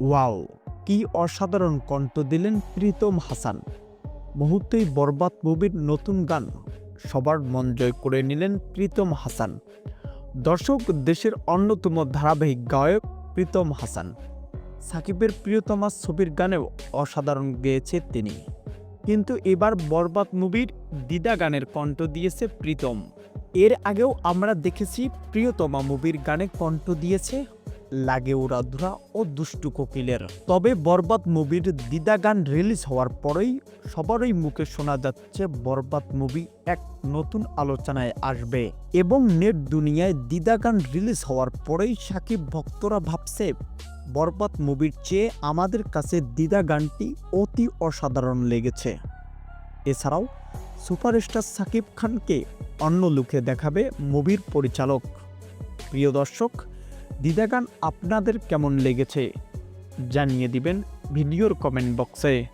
Wow, কি অসাধারণ কণ্ঠ দিলেন প্রীতম হাসান। মুহূর্তেই বরবাদ মুভির নতুন গান সবার মন জয় করে নিলেন প্রীতম হাসান। দর্শক, দেশের অন্যতম ধারাবাহিক গায়ক প্রীতম হাসান। সাকিবের প্রিয়তমা ছবির গানেও অসাধারণ গেয়েছে তিনি। কিন্তু এবার বরবাদ মুভির দিদা গানের কণ্ঠ দিয়েছে প্রীতম। এর আগেও আমরা দেখেছি প্রিয়তমা মুভির গানে কণ্ঠ দিয়েছে লাগে উড়াধুরা ও দুষ্টু কোকিলের। তবে বরবাদ মুভির দিদা গান রিলিজ হওয়ার পরেই সবারই মুখে শোনা যাচ্ছে বরবাদ মুভি এক নতুন আলোচনায় আসবে এবং নেট দুনিয়ায় দিদা গান রিলিজ হওয়ার পরেই সাকিব ভক্তরা ভাবছে, বরবাদ মুভির চেয়ে আমাদের কাছে দিদা গানটি অতি অসাধারণ লেগেছে। এছাড়াও সুপারস্টার সাকিব খানকে অন্য লুকে দেখাবে মুভির পরিচালক। প্রিয় দর্শক, দিদা গান আপনাদের কেমন লেগেছে? জানিয়ে দিবেন ভিডিওর কমেন্ট বক্সে।